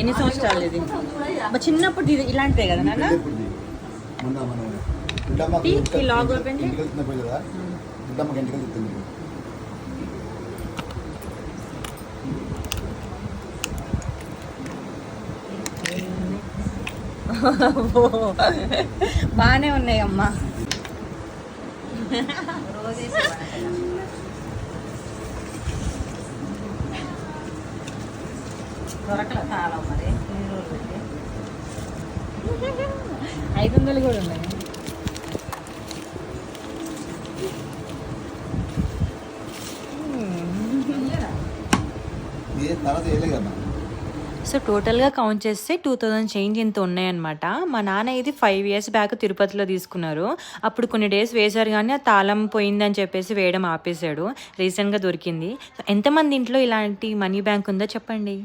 ఎన్ని సంవత్సరాలు ఇది? చిన్నప్పుడు ఇది ఇలాంటిదే కదా నాన్న? లాగ్ ఓపెన్ ఇంటికి వెళ్తుంది బాగానే ఉన్నాయి అమ్మా దొరకలే చాలా మరి. ఐదు వందలు కూడా ఉన్నాయి. సో టోటల్గా కౌంట్ చేస్తే టూ థౌజండ్ చేంజ్ ఇంత ఉన్నాయన్నమాట. మా నాన్న ఇది ఫైవ్ ఇయర్స్ బ్యాక్ తిరుపతిలో తీసుకున్నారు. అప్పుడు కొన్ని డేస్ వేశారు కానీ ఆ తాళం పోయిందని చెప్పేసి వేయడం ఆపేశాడు. రీసెంట్గా దొరికింది. సో ఎంతమంది ఇంట్లో ఇలాంటి మనీ బ్యాంక్ ఉందో చెప్పండి.